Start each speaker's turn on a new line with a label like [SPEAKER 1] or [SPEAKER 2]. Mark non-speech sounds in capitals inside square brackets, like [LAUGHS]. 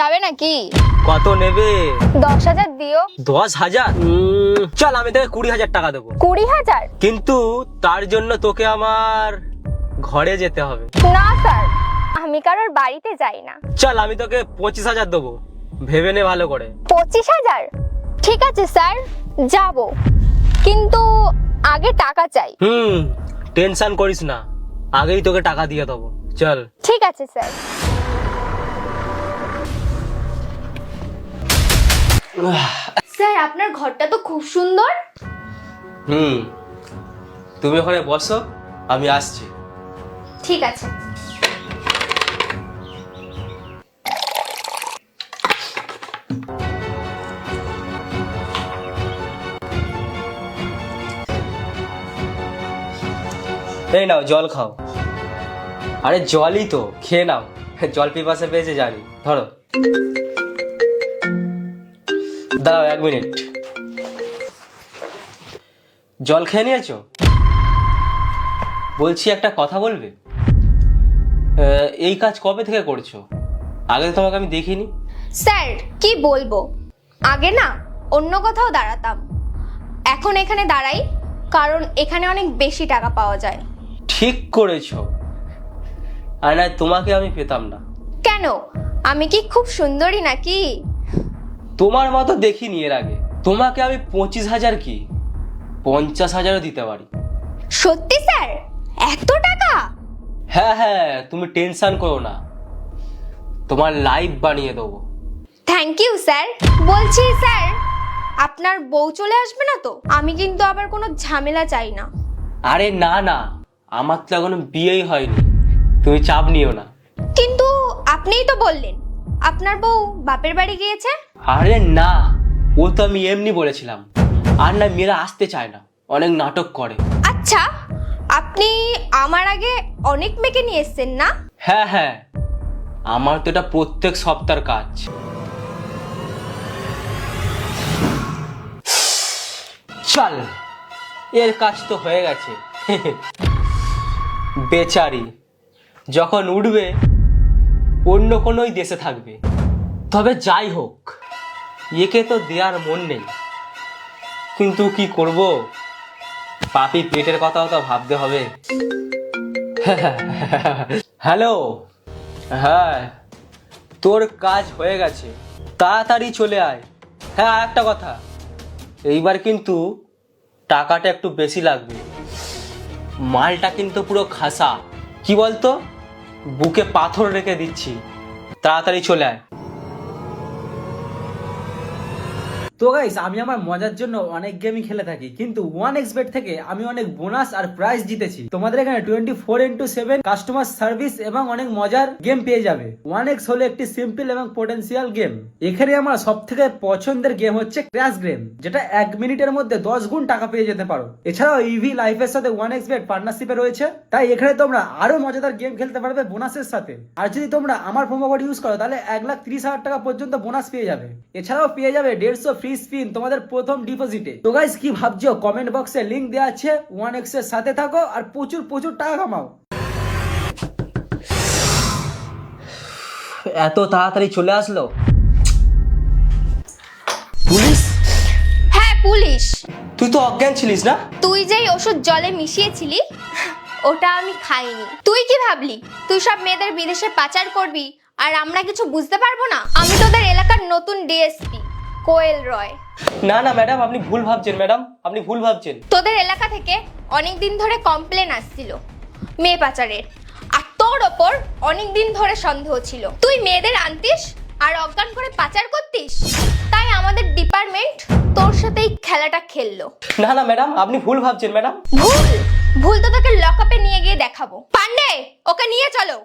[SPEAKER 1] যাবে নাকি?
[SPEAKER 2] কত নেবে?
[SPEAKER 1] দশ হাজার দিও।
[SPEAKER 2] দশ হাজার? চল আমি তোকে কুড়ি হাজার টাকা দেবো।
[SPEAKER 1] কুড়ি হাজার?
[SPEAKER 2] কিন্তু তার জন্য তোকে আমার ঘরে যেতে হবে।
[SPEAKER 1] না স্যার। আমি কারোর বাড়িতে যাই না।
[SPEAKER 2] চল আমি তোকে পঁচিশ হাজার দেবো। ভেবে নে ভালো করে।
[SPEAKER 1] পঁচিশ হাজার? ঠিক আছে স্যার। যাব। কিন্তু আগে টাকা চাই।
[SPEAKER 2] হুম টেনশন করিস না। আগেই তোকে টাকা দিয়ে দেবো। চল।
[SPEAKER 1] ঠিক আছে স্যার। স্যার আপনার ঘরটা তো খুব সুন্দর।
[SPEAKER 2] হুম তুমি ওখানে বসো আমি আসছি।
[SPEAKER 1] ঠিক আছে।
[SPEAKER 2] এই নাও জল খাও। আরে জলই তো খেয়ে নাও। জল পিপাসে পেয়েছে জানি ধরো। দাঁড়াও এক মিনিট। জল খেয়ে নিয়েছো? বলছি একটা কথা বলবে? এই কাজ কবে থেকে করছ? আগে তো তোমাকে আমি দেখিনি।
[SPEAKER 1] স্যার কি বলব? আগে না অন্য কোথাও দাঁড়াতাম। এখন এখানে দাঁড়াই কারণ এখানে অনেক বেশি টাকা পাওয়া যায়।
[SPEAKER 2] ঠিক করেছ। আর না তোমাকে আমি পেতাম না।
[SPEAKER 1] কেন? আমি কি খুব সুন্দরী নাকি?
[SPEAKER 2] তোমার মতো দেখিনি এর আগে। তোমাকে আমি পঁচিশ হাজার কি? পঞ্চাশ হাজারও দিতে পারি।
[SPEAKER 1] সত্যি স্যার? এত টাকা?
[SPEAKER 2] হ্যাঁ হ্যাঁ তুমি টেনশন করো না। তোমার লাইফ বানিয়ে দেবো।
[SPEAKER 1] Thank you sir. বলছি স্যার আপনার বউ চলে আসবে না তো? আমি কিন্তু আবার কোনো ঝামেলা চাই না।
[SPEAKER 2] আরে না না আমার তো এখনও বিয়েই হয়নি। তুমি চাপ নিও না।
[SPEAKER 1] কিন্তু আপনিই তো বললেন আপনার বউ বাপের বাড়ি গিয়েছে?
[SPEAKER 2] আরে না ও তো আমি এমনি বলেছিলাম। আর না মেয়েরা আসতে চায় না অনেক নাটক করে।
[SPEAKER 1] আচ্ছা আপনি আমার আগে অনেক মেয়েকে নিয়ে এসছেন না?
[SPEAKER 2] হ্যাঁ হ্যাঁ আমার তো এটা প্রত্যেক সপ্তাহের কাজ। চল এর কাজ তো হয়ে গেছে। [LAUGHS] বেচারি যখন উঠবে অন্য কোনোই দেশে থাকবে। তবে যাই হোক, একে তো দেওয়ার মন নেই। কিন্তু কি করব? পাপি পেটের কথাও তো ভাবতে হবে। হ্যালো হ্যাঁ তোর কাজ হয়ে গেছে। তাড়াতাড়ি চলে আয়। হ্যাঁ আর একটা কথা, এইবার কিন্তু টাকাটা একটু বেশি লাগবে। মালটা কিন্তু পুরো খাসা। কি বলতো? বুকে পাথর রেখে দিচ্ছি। তাড়াতাড়ি চলে আয়।
[SPEAKER 3] তো গাইস আমি আমার মজার জন্য অনেক গেমই খেলে থাকি, কিন্তু ওয়ান এক্স বেট থেকে আমি অনেক বোনাস আর প্রাইজ জিতেছি। তোমাদের এখানে twenty four into seven customer service এবং অনেক মজার গেম পেয়ে যাবে। ওয়ান এক্স হলো একটি সিম্পল এবং পোটেন্সিয়াল গেম এখানে আমার সব থেকে পছন্দের গেম হচ্ছে ক্র্যাশ গেম যেটা এক মিনিটের মধ্যে দশ গুণ টাকা পেয়ে যেতে পারো। এছাড়াও ইভি লাইফের সাথে ওয়ান এক্স বেট পার্টনারশিপে রয়েছে। তাই এখানে তোমরা আরও মজাদার গেম খেলতে পারবে বোনাসের সাথে। আর যদি তোমরা আমার প্রোমো কোড ইউজ করো, তাহলে এক লাখ ত্রিশ হাজার টাকা পর্যন্ত বোনাস পেয়ে যাবে। এছাড়াও পেয়ে যাবে দেড়শো ফ্রি স্পিন তোমাদের প্রথম ডিপোজিটে তো গাইস কি ভাবছ? কমেন্ট বক্সে লিংক দেওয়া আছে ওয়ান এক্সের সাথে থাকো আর প্রচুর প্রচুর টাকা কামাও।
[SPEAKER 2] এত তাড়াতাড়ি চলে আসলো? পুলিশ?
[SPEAKER 1] হ্যাঁ পুলিশ।
[SPEAKER 2] তুই তো অজ্ঞান ছিলিস না?
[SPEAKER 1] তুই যেই ওষুধ জলে মিশিয়েছিলি ওটা আমি খাইনি। তুই কি ভাবলি? তুই সব মেয়েদের বিদেশে পাচার করবি আর আমরা কিছু বুঝতে পারব না? আমি তোদের এলাকার নতুন ডিএসপি কোয়েল রয়।
[SPEAKER 2] না না ম্যাডাম আপনি ভুল ভাবছেন ম্যাডাম আপনি ভুল ভাবছেন।
[SPEAKER 1] তোদের এলাকা থেকে অনেক দিন ধরে কমপ্লেন আসছিল মেয়ে পাচারের। আর তোর ওপর অনেক দিন ধরে সন্দেহ ছিল। তুই মেয়েদের আনতিস আর অজ্ঞান করে পাচার করতিস? তাই আমাদের ডিপার্টমেন্ট তোর সাথে এই খেলাটা খেললো।
[SPEAKER 2] না না ম্যাডাম আপনি ভুল ভাবছেন ম্যাডাম।
[SPEAKER 1] ভুল? ভুল তো তোকে লকআপে নিয়ে গিয়ে দেখাবো। পান্ডে ওকে নিয়ে চলো।